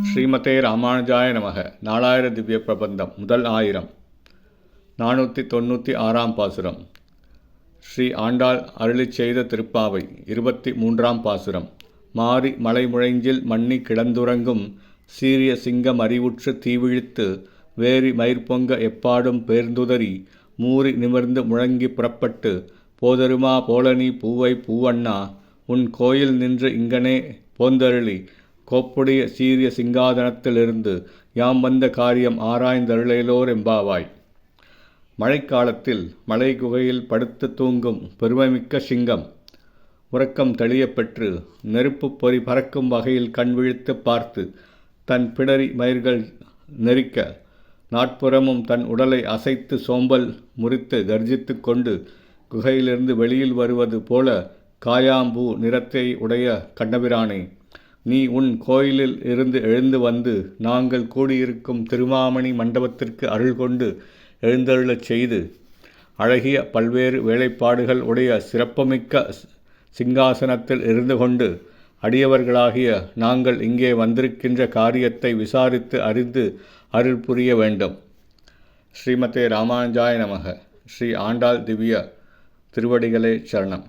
ஸ்ரீமதே ராமானுஜாய நமக. நாலாயிர திவ்ய பிரபந்தம் முதல் ஆயிரம். நானூற்றி தொண்ணூற்றி ஆறாம் பாசுரம். ஸ்ரீ ஆண்டாள் அருளிச் செய்த திருப்பாவை இருபத்தி மூன்றாம் பாசுரம். மாறி மலை முழைஞ்சில் மண்ணி கிடந்துறங்கும் சீரிய சிங்கம் அறிவுற்று தீவிழித்து வேரி மயிர்பொங்க எப்பாடும் பேர்ந்துதறி மூறி நிமிர்ந்து முழங்கி புறப்பட்டு போதருமா போலனி பூவை பூவண்ணா உன் கோயில் நின்று இங்கனே போந்தருளி கோப்புடைய சீரிய சிங்காதனத்திலிருந்து யாம் வந்த காரியம் ஆராய்ந்தருளையிலோர் எம்பாவாய். மழைக்காலத்தில் மலை குகையில் படுத்து தூங்கும் பெருமைமிக்க சிங்கம். உறக்கம் தெளியப்பெற்று நெருப்பு நெருப்புப் பொறி பறக்கும் வகையில் கண் விழித்து பார்த்து தன் பிணறி மயிர்கள் நெரிக்க நாட்புறமும் தன் உடலை அசைத்து சோம்பல் முறித்து கர்ஜித்து கொண்டு குகையிலிருந்து வெளியில் வருவது போல காயாம்பூ நிறத்தை உடைய கண்ணபிரானே. நீ உன் கோயிலில் இருந்து எழுந்து வந்து நாங்கள் கூடியிருக்கும் திருமாமணி மண்டபத்திற்கு அருள் கொண்டு எழுந்தருளச் செய்து அழகிய பல்வேறு வேலைப்பாடுகள் உடைய சிறப்புமிக்க சிங்காசனத்தில் இருந்து கொண்டு அடியவர்களாகிய நாங்கள் இங்கே வந்திருக்கின்ற காரியத்தை விசாரித்து அறிந்து அருள் புரிய வேண்டும். ஸ்ரீமதே ராமானுஜாய நமக. ஸ்ரீ ஆண்டாள் திவ்ய திருவடிகளே சரணம்.